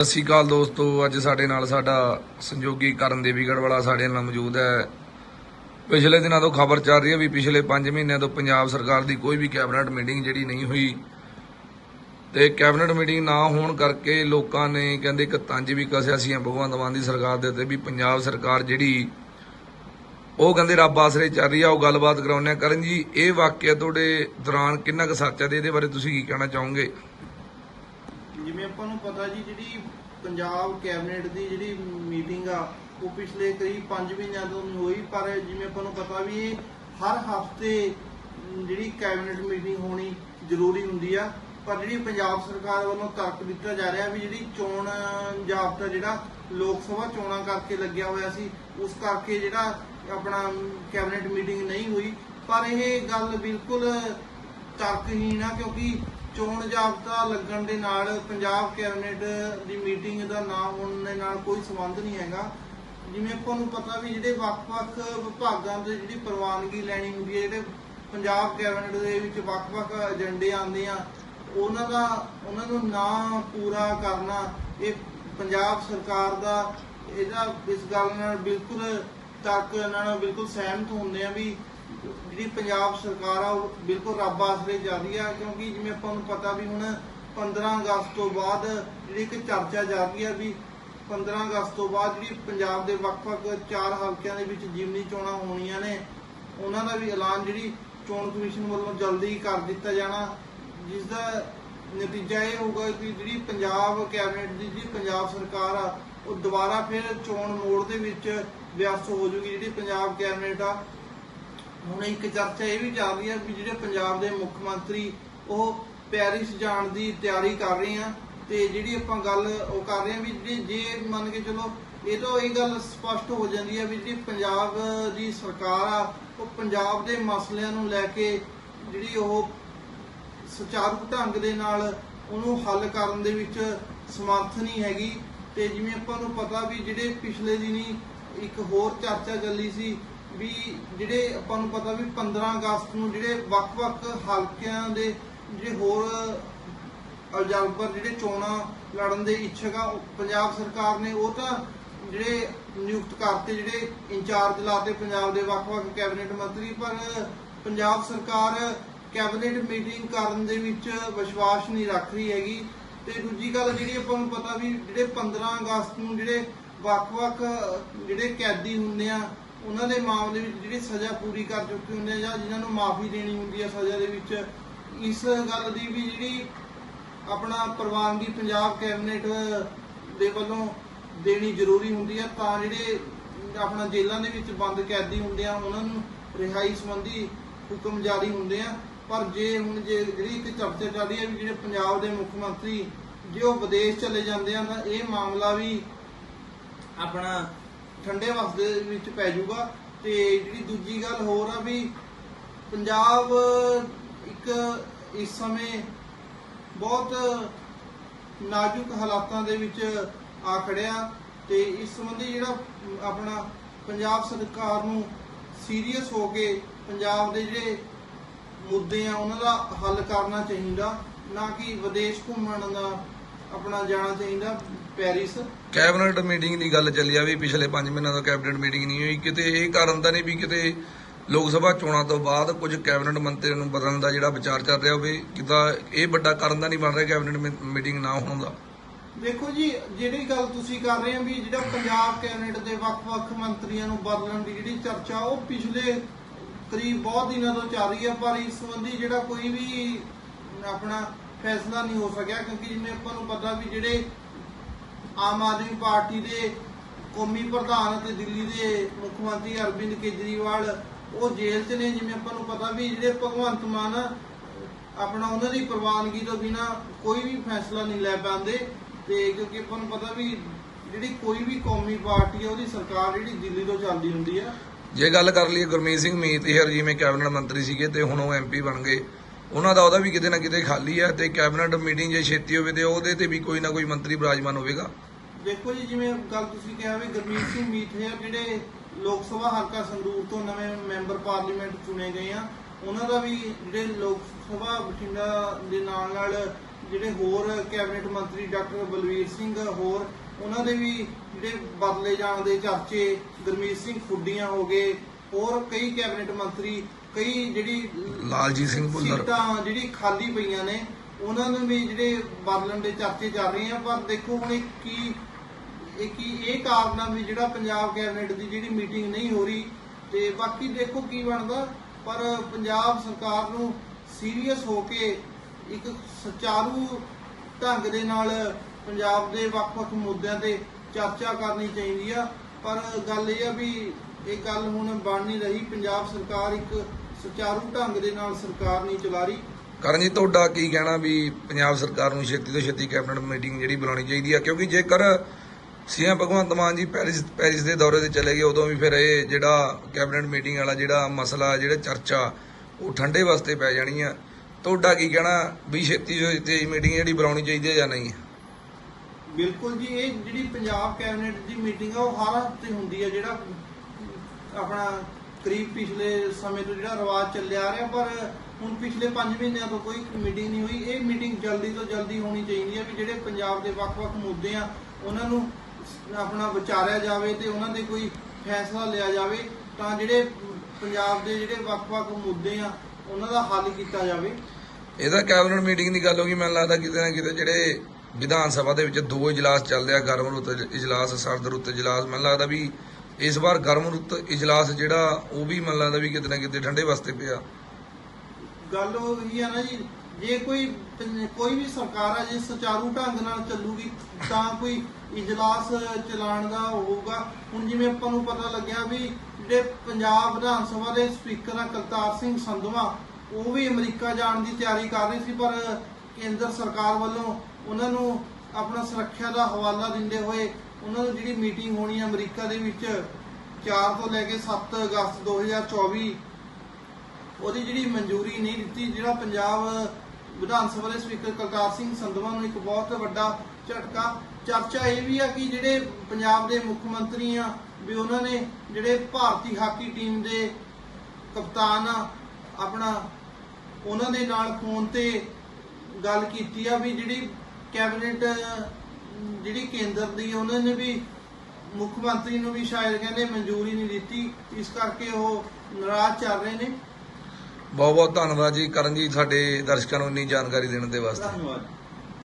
ਸਤਿ ਸ਼੍ਰੀ ਅਕਾਲ ਦੋਸਤੋ, ਅੱਜ ਸਾਡੇ ਨਾਲ ਸਾਡਾ ਸੰਯੋਗੀ ਕਰਨ ਦੇਵੀਗੜ ਵਾਲਾ ਸਾਡੇ ਨਾਲ ਮੌਜੂਦ ਹੈ। ਪਿਛਲੇ ਦਿਨਾਂ ਤੋਂ ਖਬਰ ਚੱਲ ਰਹੀ ਹੈ ਵੀ ਪਿਛਲੇ 5 ਮਹੀਨਿਆਂ ਤੋਂ ਪੰਜਾਬ ਸਰਕਾਰ ਦੀ ਕੋਈ ਵੀ ਕੈਬਨਿਟ ਮੀਟਿੰਗ ਜਿਹੜੀ ਨਹੀਂ ਹੋਈ। ਤੇ ਕੈਬਨਿਟ ਮੀਟਿੰਗ ਨਾ ਹੋਣ ਕਰਕੇ ਲੋਕਾਂ ਨੇ ਕਹਿੰਦੇ ਇੱਕ ਤੰਜ ਵੀ ਕਸਿਆ ਸੀ ਭਗਵੰਤ ਮਾਨ ਦੀ ਸਰਕਾਰ ਦੇ ਉੱਤੇ ਵੀ ਪੰਜਾਬ ਸਰਕਾਰ ਜਿਹੜੀ, ਉਹ ਕਹਿੰਦੇ ਰੱਬ ਆਸਰੇ ਚੱਲ ਰਹੀ ਆ, ਉਹ ਗੱਲਬਾਤ ਕਰਾਉਂਦੇ ਆ। ਕਰਨ ਜੀ, ਇਹ ਵਾਕਿਆ ਤੁਹਾਡੇ ਦੌਰਾਨ ਕਿੰਨਾ ਕੁ ਸੱਚ ਹੈ ਤੇ ਇਹਦੇ ਬਾਰੇ ਤੁਸੀਂ ਕੀ ਕਹਿਣਾ ਚਾਹੋਗੇ? ਜਿਵੇਂ ਆਪਾਂ ਨੂੰ ਪਤਾ ਜੀ ਜਿਹੜੀ ਪੰਜਾਬ ਕੈਬਨਿਟ ਦੀ ਜਿਹੜੀ ਮੀਟਿੰਗ ਆ, ਉਹ ਪਿਛਲੇ ਕਰੀਬ 5 ਮਹੀਨਿਆਂ ਤੋਂ ਨਹੀਂ ਹੋਈ, ਪਰ ਜਿਵੇਂ ਆਪਾਂ ਨੂੰ ਪਤਾ ਵੀ ਇਹ ਹਰ ਹਫ਼ਤੇ ਜਿਹੜੀ ਕੈਬਨਿਟ ਮੀਟਿੰਗ ਹੋਣੀ ਜ਼ਰੂਰੀ ਹੁੰਦੀ ਆ, ਪਰ ਜਿਹੜੀ ਪੰਜਾਬ ਸਰਕਾਰ ਵੱਲੋਂ ਤਰਕ ਦਿੱਤਾ ਜਾ ਰਿਹਾ ਵੀ ਜਿਹੜੀ ਚੋਣ ਜਾਬਤਾ ਜਿਹੜਾ ਲੋਕ ਸਭਾ ਚੋਣਾਂ ਕਰਕੇ ਲੱਗਿਆ ਹੋਇਆ ਸੀ, ਉਸ ਕਰਕੇ ਜਿਹੜਾ ਆਪਣਾ ਕੈਬਨਿਟ ਮੀਟਿੰਗ ਨਹੀਂ ਹੋਈ, ਪਰ ਇਹ ਗੱਲ ਬਿਲਕੁਲ ਤਰਕਹੀਣ ਆ, ਕਿਉਂਕਿ ਚੋਣ ਜਾਬਤਾ ਲੱਗਣ ਦੇ ਨਾਲ ਪੰਜਾਬ ਕੈਬਨਿਟ ਦੀ ਮੀਟਿੰਗ ਦਾ ਨਾ ਹੋਣ ਦੇ ਨਾਲ ਕੋਈ ਸੰਬੰਧ ਨਹੀਂ ਹੈਗਾ। ਜਿਵੇਂ ਆਪਾਂ ਨੂੰ ਪਤਾ ਵੀ ਜਿਹੜੇ ਵੱਖ-ਵੱਖ ਵਿਭਾਗਾਂ ਦੇ ਜਿਹੜੀ ਪ੍ਰਵਾਨਗੀ ਲੈਣੀ ਹੁੰਦੀ ਹੈ, ਜਿਹੜੇ ਪੰਜਾਬ ਕੈਬਨਿਟ ਦੇ ਵਿੱਚ ਵੱਖ-ਵੱਖ ਏਜੰਡੇ ਆਉਂਦੇ ਆ, ਉਹਨਾਂ ਦਾ, ਉਹਨਾਂ ਨੂੰ ਨਾ ਪੂਰਾ ਕਰਨਾ ਇਹ ਪੰਜਾਬ ਸਰਕਾਰ ਦਾ ਇਹਦਾ ਇਸ ਗੱਲ ਨਾਲ ਬਿਲਕੁਲ ਤੱਕ ਇਹਨਾਂ ਨਾਲ ਬਿਲਕੁਲ ਸਹਿਮਤ ਹੁੰਦੇ ਆ ਵੀ ਜਿਹੜੀ ਪੰਜਾਬ ਸਰਕਾਰ ਆ, ਉਹ ਬਿਲਕੁਲ ਰੱਬ ਆਸਰੇ ਜਾ ਰਹੀ ਆ, ਕਿਉਂਕਿ ਜਿਵੇਂ ਆਪਾਂ ਨੂੰ ਪਤਾ ਵੀ ਹੁਣ 15 ਅਗਸਤ ਤੋਂ ਬਾਅਦ ਜਿਹੜੀ ਇੱਕ ਚਰਚਾ ਜਾ ਰਹੀ ਆ ਵੀ 15 ਅਗਸਤ ਤੋਂ ਬਾਅਦ ਜਿਹੜੀ ਪੰਜਾਬ ਦੇ ਵੱਖ-ਵੱਖ ਚਾਰ ਹਲਕਿਆਂ ਦੇ ਵਿੱਚ ਜਿਮਨੀ ਚੋਣਾਂ ਹੋਣੀਆਂ ਨੇ, ਉਹਨਾਂ ਦਾ ਵੀ ਐਲਾਨ ਜਿਹੜੀ ਚੋਣ ਕਮਿਸ਼ਨ ਵੱਲੋਂ ਜਲਦੀ ਕਰ ਦਿੱਤਾ ਜਾਣਾ, ਜਿਸ ਦਾ ਨਤੀਜਾ ਇਹ ਹੋਊਗਾ ਕਿ ਜਿਹੜੀ ਪੰਜਾਬ ਕੈਬਨਿਟ ਦੀ ਜਿਹੜੀ ਪੰਜਾਬ ਸਰਕਾਰ ਆ, ਉਹ ਦੁਬਾਰਾ ਫਿਰ ਚੋਣ ਮੋੜ ਦੇ ਵਿੱਚ ਵਿਅਸਤ ਹੋ ਜੂਗੀ, ਜਿਹੜੀ ਪੰਜਾਬ ਕੈਬਨਿਟ ਆ ਹੁਣ ਇੱਕ ਚਰਚਾ ਇਹ ਵੀ ਚੱਲ ਰਹੀ ਹੈ ਵੀ ਜਿਹੜੇ ਪੰਜਾਬ ਦੇ ਮੁੱਖ ਮੰਤਰੀ ਉਹ ਪੈਰਿਸ ਜਾਣ ਦੀ ਤਿਆਰੀ ਕਰ ਰਹੇ ਆ ਤੇ ਜਿਹੜੀ ਆਪਾਂ ਗੱਲ ਉਹ ਕਰ ਰਹੇ ਆ ਵੀ ਜਿਹੜੀ ਜੇ ਮੰਨ ਕੇ ਚਲੋ ਇਹ ਤੋਂ ਇਹ ਗੱਲ ਸਪਸ਼ਟ ਹੋ ਜਾਂਦੀ ਹੈ ਵੀ ਜਿਹੜੀ ਪੰਜਾਬ ਦੀ ਸਰਕਾਰ ਆ, ਉਹ ਪੰਜਾਬ ਦੇ ਮਸਲਿਆਂ ਨੂੰ ਲੈ ਕੇ ਜਿਹੜੀ ਉਹ ਸੁਚਾਰੂ ਢੰਗ ਦੇ ਨਾਲ ਉਹਨੂੰ ਹੱਲ ਕਰਨ ਦੇ ਵਿੱਚ ਸਮਰਥ ਨਹੀਂ ਹੈਗੀ। ਤੇ ਜਿਵੇਂ ਆਪਾਂ ਨੂੰ ਪਤਾ ਵੀ ਜਿਹੜੇ ਪਿਛਲੇ ਦਿਨੀ ਇੱਕ ਹੋਰ ਚਰਚਾ ਚੱਲੀ ਸੀ ਵੀ ਜਿਹੜੇ ਆਪਾਂ ਨੂੰ ਪਤਾ ਵੀ 15 ਅਗਸਤ ਨੂੰ ਜਿਹੜੇ ਵੱਖ-ਵੱਖ ਹਲਕਿਆਂ ਦੇ ਜਿਹੜੇ ਹੋਰ ਅਲਜਬਰ ਜਿਹੜੇ ਚੋਣਾਂ ਲੜਨ ਦੇ ਇੱਛਕ ਆ, ਉਹ ਪੰਜਾਬ ਸਰਕਾਰ ਨੇ ਉਹ ਤਾਂ ਜਿਹੜੇ ਨਿਯੁਕਤ ਕਰਤੇ, ਜਿਹੜੇ ਇੰਚਾਰਜ ਲਾਤੇ ਪੰਜਾਬ ਦੇ ਵੱਖ-ਵੱਖ ਕੈਬਨਿਟ ਮੰਤਰੀ, ਪਰ ਪੰਜਾਬ ਸਰਕਾਰ ਕੈਬਨਿਟ ਮੀਟਿੰਗ ਕਰਨ ਦੇ ਵਿੱਚ ਵਿਸ਼ਵਾਸ ਨਹੀਂ ਰੱਖ ਰਹੀ ਹੈਗੀ। ਤੇ ਦੂਜੀ ਗੱਲ ਜਿਹੜੀ ਆਪਾਂ ਨੂੰ ਪਤਾ ਵੀ ਜਿਹੜੇ 15 ਅਗਸਤ ਨੂੰ ਜਿਹੜੇ ਵੱਖ-ਵੱਖ ਜਿਹੜੇ ਕੈਦੀ ਹੁੰਦੇ ਆ ਉਹਨਾਂ ਦੇ ਮਾਮਲੇ ਵਿੱਚ ਜਿਹੜੀ ਸਜ਼ਾ ਪੂਰੀ ਕਰ ਚੁੱਕੇ ਹੁੰਦੇ ਆ ਜਾਂ ਜਿਨ੍ਹਾਂ ਨੂੰ ਮਾਫੀ ਦੇਣੀ ਹੁੰਦੀ ਆ ਸਜ਼ਾ ਦੇ ਵਿੱਚ, ਇਸ ਗੱਲ ਦੀ ਵੀ ਜਿਹੜੀ ਆਪਣਾ ਪ੍ਰਵਾਨਗੀ ਪੰਜਾਬ ਕੈਬਨਿਟ ਦੇ ਵੱਲੋਂ ਦੇਣੀ ਜ਼ਰੂਰੀ ਹੁੰਦੀ ਆ, ਤਾਂ ਜਿਹੜੇ ਆਪਣਾ ਜੇਲ੍ਹਾਂ ਦੇ ਵਿੱਚ ਬੰਦ ਕੈਦੀ ਹੁੰਦੇ ਆ, ਉਹਨਾਂ ਨੂੰ ਰਿਹਾਈ ਸੰਬੰਧੀ ਹੁਕਮ ਜਾਰੀ ਹੁੰਦੇ ਆ। ਪਰ ਜੇ ਹੁਣ ਜੇ ਜਿਹੜੀ ਇੱਕ ਚਰਚਾ ਚੱਲ ਰਹੀ ਹੈ ਵੀ ਜਿਹੜੇ ਪੰਜਾਬ ਦੇ ਮੁੱਖ ਮੰਤਰੀ ਜੇ ਉਹ ਵਿਦੇਸ਼ ਚਲੇ ਜਾਂਦੇ ਆ, ਤਾਂ ਇਹ ਮਾਮਲਾ ਵੀ ਆਪਣਾ ਠੰਡੇ ਵਕਤ ਦੇ ਵਿੱਚ ਪੈ ਜਾਊਗਾ। ਤੇ ਜਿਹੜੀ ਦੂਜੀ ਗੱਲ ਹੋਰ ਆ ਵੀ ਪੰਜਾਬ ਇੱਕ ਇਸ ਸਮੇਂ ਬਹੁਤ ਨਾਜ਼ੁਕ ਹਾਲਾਤਾਂ ਦੇ ਵਿੱਚ ਆ ਖੜਿਆ ਤੇ ਇਸ ਸੰਬੰਧੀ ਜਿਹੜਾ ਆਪਣਾ ਪੰਜਾਬ ਸਰਕਾਰ ਨੂੰ ਸੀਰੀਅਸ ਹੋ ਕੇ ਪੰਜਾਬ ਦੇ ਜਿਹੜੇ ਮੁੱਦੇ ਆ, ਉਹਨਾਂ ਦਾ ਹੱਲ ਕਰਨਾ ਚਾਹੀਦਾ, ਨਾ ਕਿ ਵਿਦੇਸ਼ ਘੁੰਮਣ ਦਾ ਆਪਣਾ ਜਾਣਾ ਚਾਹੀਦਾ ਪੈਰਿਸ। ਕੈਬਨਿਟ ਮੀਟਿੰਗ ਦੀ ਗੱਲ ਚੱਲੀ ਆ ਵੀ ਪਿਛਲੇ 5 ਮਹੀਨਿਆਂ ਤੋਂ ਕੈਬਨਿਟ ਮੀਟਿੰਗ ਨਹੀਂ ਹੋਈ। ਕਿਤੇ ਇਹ ਕਾਰਨ ਤਾਂ ਨਹੀਂ ਵੀ ਕਿਤੇ ਲੋਕ ਸਭਾ ਚੋਣਾਂ ਤੋਂ ਬਾਅਦ ਕੁਝ ਕੈਬਨਿਟ ਮੰਤਰੀਆਂ ਨੂੰ ਬਦਲਣ ਦਾ ਜਿਹੜਾ ਵਿਚਾਰ ਚੱਲ ਰਿਹਾ ਹੋਵੇ ਕਿਤਾ ਇਹ ਵੱਡਾ ਕਾਰਨ ਤਾਂ ਨਹੀਂ ਬਣ ਰਿਹਾ ਕੈਬਨਿਟ ਮੀਟਿੰਗ ਨਾ ਹੋਣ ਦਾ? ਦੇਖੋ ਜੀ ਜਿਹੜੀ ਗੱਲ ਤੁਸੀਂ ਕਰ ਰਹੇ ਹੋ ਵੀ ਜਿਹੜਾ ਪੰਜਾਬ ਕੈਬਨਿਟ ਦੇ ਵੱਖ-ਵੱਖ ਮੰਤਰੀਆਂ ਨੂੰ ਬਦਲਣ ਦੀ ਜਿਹੜੀ ਚਰਚਾ ਉਹ ਪਿਛਲੇ ਕਰੀਬ ਬਹੁਤ ਦਿਨਾਂ ਤੋਂ ਚੱਲ ਰਹੀ ਹੈ ਪਰ ਇਸ ਸੰਬੰਧੀ ਜਿਹੜਾ ਕੋਈ ਵੀ ਆਪਣਾ ਫੈਸਲਾ ਨਹੀਂ ਹੋ ਸਕਿਆ ਕਿਉਂਕਿ ਜਿਵੇਂ ਆਪਾਂ ਨੂੰ ਪਤਾ ਵੀ ਜਿਹੜੇ ਆਮ ਆਦਮੀ ਪਾਰਟੀ ਦੇ ਕੌਮੀ ਪ੍ਰਧਾਨ ਅਤੇ ਦਿੱਲੀ ਦੇ ਮੁੱਖ ਮੰਤਰੀ ਅਰਵਿੰਦ ਕੇਜਰੀਵਾਲ ਉਹ ਜੇਲ੍ਹ 'ਚ ਨੇ, ਜਿਵੇਂ ਆਪਾਂ ਨੂੰ ਪਤਾ ਵੀ ਜਿਹੜੇ ਭਗਵੰਤ ਮਾਨ ਆਪਣਾ ਉਹਨਾਂ ਦੀ ਪ੍ਰਵਾਨਗੀ ਤੋਂ ਬਿਨਾ ਕੋਈ ਵੀ ਫੈਸਲਾ ਨਹੀਂ ਲੈ ਪਾਉਂਦੇ ਤੇ ਕਿਉਂਕਿ ਆਪਾਂ ਨੂੰ ਪਤਾ ਵੀ ਜਿਹੜੀ ਕੋਈ ਵੀ ਕੌਮੀ ਪਾਰਟੀ ਹੈ ਉਹਦੀ ਸਰਕਾਰ ਜਿਹੜੀ ਦਿੱਲੀ ਤੋਂ ਚੱਲਦੀ ਹੁੰਦੀ ਆ। ਜੇ ਗੱਲ ਕਰ ਲਈਏ ਗੁਰਮੀਤ ਸਿੰਘ ਮੀਤ ਮੀਤਹਿਰ ਜਿਵੇਂ ਕੈਬਨਿਟ ਮੰਤਰੀ ਸੀਗੇ ਤੇ ਹੁਣ ਉਹ ਐਮਪੀ ਬਣ ਗਏ। ਉਹਨਾਂ ਦਾ ਉਹਦਾ ਵੀ ਕਿਤੇ ਨਾ ਕਿਤੇ ਖਾਲੀ ਹੈ ਤੇ ਕੈਬਨਿਟ ਮੀਟਿੰਗ ਜੇ ਛੇਤੀ ਹੋਵੇ ਤੇ ਉਹਦੇ ਤੇ ਵੀ ਕੋਈ ਨਾ ਕੋਈ ਮੰਤਰੀ ਬਰਾਜਮਾਨ ਹੋਵੇਗਾ। ਦੇਖੋ ਜੀ, ਜਿਵੇਂ ਗੱਲ ਤੁਸੀਂ ਕਿਹਾ ਵੀ ਗੁਰਮੀਤ ਸਿੰਘ ਮੀਠੇ ਜਿਹੜੇ ਲੋਕ ਸਭਾ ਹਲਕਾ ਸੰਗਰੂਰ ਤੋਂ ਨਵੇਂ ਮੈਂਬਰ ਪਾਰਲੀਮੈਂਟ ਚੁਣੇ ਗਏ ਆ, ਉਹਨਾਂ ਦਾ ਵੀ ਜਿਹੜੇ ਲੋਕ ਸਭਾ ਬਠਿੰਡਾ ਦੇ ਨਾਲ ਨਾਲ ਜਿਹੜੇ ਹੋਰ ਕੈਬਨਿਟ ਮੰਤਰੀ ਡਾਕਟਰ ਬਲਵੀਰ ਸਿੰਘ ਹੋਰ, ਉਹਨਾਂ ਦੇ ਵੀ ਜਿਹੜੇ ਬਦਲੇ ਜਾਣ ਦੇ ਚਰਚੇ ਗੁਰਮੀਤ ਸਿੰਘ ਫੁੱਡੀਆਂ ਹੋ ਗਏ, ਹੋਰ ਕਈ ਕੈਬਨਿਟ ਮੰਤਰੀ ਕਈ ਜਿਹੜੀ ਲਾਲਜੀਤ ਸਿੰਘ ਭੁੱਲਰ। ਸੀਟਾਂ ਜਿਹੜੀ ਖਾਲੀ ਪਈਆਂ ਨੇ ਉਹਨਾਂ ਨੂੰ ਵੀ ਜਿਹੜੇ ਬਦਲਣ ਦੇ ਚਰਚੇ ਚੱਲ ਰਹੇ ਆ ਪਰ ਦੇਖੋ ਹੁਣ ਇਹ ਕੀ ਇਹ ਕੀ ਇਹ ਕਾਰਨ ਆ ਵੀ ਜਿਹੜਾ ਪੰਜਾਬ ਕੈਬਨਿਟ ਦੀ ਜਿਹੜੀ ਮੀਟਿੰਗ ਨਹੀਂ ਹੋ ਰਹੀ ਤੇ ਬਾਕੀ ਦੇਖੋ ਕੀ ਬਣਦਾ ਪਰ ਪੰਜਾਬ ਸਰਕਾਰ ਨੂੰ ਸੀਰੀਅਸ ਹੋ ਕੇ ਇੱਕ ਸੁਚਾਰੂ ਢੰਗ ਦੇ ਨਾਲ ਪੰਜਾਬ ਦੇ ਵੱਖ-ਵੱਖ ਮੁੱਦਿਆਂ ਤੇ ਚਰਚਾ ਕਰਨੀ ਚਾਹੀਦੀ ਆ। ਪਰ ਗੱਲ ਇਹ ਆ ਵੀ ਇਹ ਗੱਲ ਹੁਣ ਬਣ ਨਹੀਂ ਰਹੀ। ਪੰਜਾਬ ਸਰਕਾਰ ਇੱਕ ਸੁਚਾਰੂ ਢੰਗ ਦੇ ਨਾਲ ਸਰਕਾਰ ਨਹੀਂ ਚਲਾ ਰਹੀ। ਕਰਨ ਜੀ ਤੁਹਾਡਾ ਕੀ ਕਹਿਣਾ ਵੀ ਪੰਜਾਬ ਸਰਕਾਰ ਨੂੰ ਛੇਤੀ ਤੋਂ ਛੇਤੀ ਕੈਬਨਿਟ ਮੀਟਿੰਗ ਜਿਹੜੀ ਬੁਲਾਉਣੀ ਚਾਹੀਦੀ ਆ? ਕਿਉਂਕਿ ਜੇਕਰ ਸੀਐਮ ਭਗਵੰਤ ਮਾਨ ਜੀ ਪੈਰਿਸ ਪੈਰਿਸ ਦੇ ਦੌਰੇ ਤੇ ਚਲੇ ਗਏ, ਉਦੋਂ ਵੀ ਫਿਰ ਇਹ ਜਿਹੜਾ ਕੈਬਨਿਟ ਮੀਟਿੰਗ ਵਾਲਾ ਜਿਹੜਾ ਮਸਲਾ, ਜਿਹੜਾ ਚਰਚਾ, ਉਹ ਠੰਡੇ ਵਾਸਤੇ ਪੈ ਜਾਣੀ ਆ। ਤੁਹਾਡਾ ਕੀ ਕਹਿਣਾ ਵੀ ਛੇਤੀ ਤੋਂ ਛੇਤੀ ਮੀਟਿੰਗ ਜਿਹੜੀ ਬੁਲਾਉਣੀ ਚਾਹੀਦੀ ਹੈ ਜਾਂ ਨਹੀਂ? ਬਿਲਕੁਲ ਜੀ, ਇਹ ਜਿਹੜੀ ਪੰਜਾਬ ਕੈਬਨਿਟ ਦੀ ਮੀਟਿੰਗ ਆ, ਉਹ ਹਰ ਹਫ਼ਤੇ ਹੁੰਦੀ ਹੈ ਜਿਹੜਾ ਆਪਣਾ ਕਰੀਬ ਪਿਛਲੇ ਸਮੇਂ ਤੋਂ ਜਿਹੜਾ ਰਿਵਾਜ ਚੱਲਿਆ ਆ ਰਿਹਾ, ਪਰ ਹੁਣ ਪਿਛਲੇ 5 ਮਹੀਨਿਆਂ ਤੋਂ ਕੋਈ ਮੀਟਿੰਗ ਨਹੀਂ ਹੋਈ। ਇਹ ਮੀਟਿੰਗ ਜਲਦੀ ਤੋਂ ਜਲਦੀ ਹੋਣੀ ਚਾਹੀਦੀ ਹੈ ਵੀ ਜਿਹੜੇ ਪੰਜਾਬ ਦੇ ਵੱਖ-ਵੱਖ ਮੁੱਦੇ ਆ, ਉਹਨਾਂ ਨੂੰ ਆਪਣਾ ਵਿਚਾਰਿਆ ਜਾਵੇ ਤੇ ਉਹਨਾਂ ਦੇ ਕੋਈ ਫੈਸਲਾ ਲਿਆ ਜਾਵੇ ਤਾਂ ਜਿਹੜੇ ਪੰਜਾਬ ਦੇ ਜਿਹੜੇ ਵੱਖ-ਵੱਖ ਮੁੱਦੇ ਆ, ਉਹਨਾਂ ਦਾ ਹੱਲ ਕੀਤਾ ਜਾਵੇ। ਇਹਦਾ ਕੈਬਨਿਟ ਮੀਟਿੰਗ ਦੀ ਗੱਲ ਹੋ ਗਈ, ਮੈਨੂੰ ਲੱਗਦਾ ਕਿਤੇ ਨਾ ਕਿਤੇ ਜਿਹੜੇ ਵਿਧਾਨ ਸਭਾ ਦੇ ਵਿੱਚ ਦੋ ਇਜਲਾਸ ਚੱਲਦੇ ਆ ਗਰਮ ਰੁੱਤ ਇਜਲਾਸ, ਸਰਦ ਰੁੱਤ ਇਜਲਾਸ। ਮੈਨੂੰ ਲੱਗਦਾ ਵੀ ਇਸ ਵਾਰ ਗਰਮ ਰੁੱਤ ਇਜਲਾਸ ਜਿਹੜਾ, ਉਹ ਵੀ ਮੈਨੂੰ ਲੱਗਦਾ ਵੀ ਕਿਤੇ ਨਾ ਕਿਤੇ ਠੰਡੇ ਵਾਸਤੇ ਪਿਆ। ਗੱਲ ਉਹੀ ਆ ਨਾ ਜੀ, ਜੇ ਕੋਈ ਕੋਈ ਵੀ ਸਰਕਾਰ ਆ, ਜੇ ਸੁਚਾਰੂ ਢੰਗ ਨਾਲ ਚੱਲੂਗੀ, ਤਾਂ ਕੋਈ ਇਜਲਾਸ ਚਲਾਉਣ ਦਾ ਹੋਊਗਾ। ਹੁਣ ਜਿਵੇਂ ਆਪਾਂ ਨੂੰ ਪਤਾ ਲੱਗਿਆ ਵੀ ਜਿਹੜੇ ਪੰਜਾਬ ਵਿਧਾਨ ਸਭਾ ਦੇ ਸਪੀਕਰ ਆ, ਕਰਤਾਰ ਸਿੰਘ ਸੰਧਵਾ, ਉਹ ਵੀ ਅਮਰੀਕਾ ਜਾਣ ਦੀ ਤਿਆਰੀ ਕਰ ਰਹੇ ਸੀ, ਪਰ ਕੇਂਦਰ ਸਰਕਾਰ ਵੱਲੋਂ ਉਹਨਾਂ ਨੂੰ ਆਪਣਾ ਸੁਰੱਖਿਆ ਦਾ ਹਵਾਲਾ ਦਿੰਦੇ ਹੋਏ ਉਹਨਾਂ ਨੂੰ ਜਿਹੜੀ ਮੀਟਿੰਗ ਹੋਣੀ ਹੈ ਅਮਰੀਕਾ ਦੇ ਵਿੱਚ 4 ਤੋਂ ਲੈ ਕੇ 7 ਅਗਸਤ 2024 ਉਹਦੀ ਜਿਹੜੀ ਮਨਜ਼ੂਰੀ ਨਹੀਂ ਦਿੱਤੀ, ਜਿਹੜਾ ਪੰਜਾਬ ਵਿਧਾਨ ਸਭਾ ਦੇ ਸਪੀਕਰ ਕਰਤਾਰ ਸਿੰਘ ਸੰਧਵਾ ਨੂੰ ਇੱਕ ਬਹੁਤ ਵੱਡਾ ਝਟਕਾ। ਚਰਚਾ ਇਹ ਵੀ ਆ ਕਿ ਜਿਹੜੇ ਪੰਜਾਬ ਦੇ ਮੁੱਖ ਮੰਤਰੀ ਆ, ਵੀ ਉਹਨਾਂ ਨੇ ਜਿਹੜੇ ਭਾਰਤੀ ਹਾਕੀ ਟੀਮ ਦੇ ਕਪਤਾਨ ਆ, ਆਪਣਾ ਉਹਨਾਂ ਦੇ ਨਾਲ ਫੋਨ ਤੇ ਗੱਲ ਕੀਤੀ ਆ ਵੀ ਜਿਹੜੀ ਕੈਬਨਿਟ ਜਿਹੜੀ ਕੇਂਦਰ ਦੀ ਉਹਨਾਂ ਨੇ ਵੀ ਮੁੱਖ ਮੰਤਰੀ ਨੂੰ ਵੀ ਸ਼ਾਇਦ ਕਹਿੰਦੇ ਮਨਜ਼ੂਰੀ ਨਹੀਂ ਦਿੱਤੀ। ਇਸ ਕਰਕੇ ਉਹ ਨਾਰਾਜ਼ ਚੱਲ ਰਹੇ ਨੇ। ਬਹੁਤ ਬਹੁਤ ਧੰਨਵਾਦ ਜੀ ਕਰਨ ਜੀ ਸਾਡੇ ਦਰਸ਼ਕਾਂ ਨੂੰ ਇੰਨੀ ਜਾਣਕਾਰੀ ਦੇਣ ਦੇ ਵਾਸਤੇ। ਧੰਨਵਾਦ।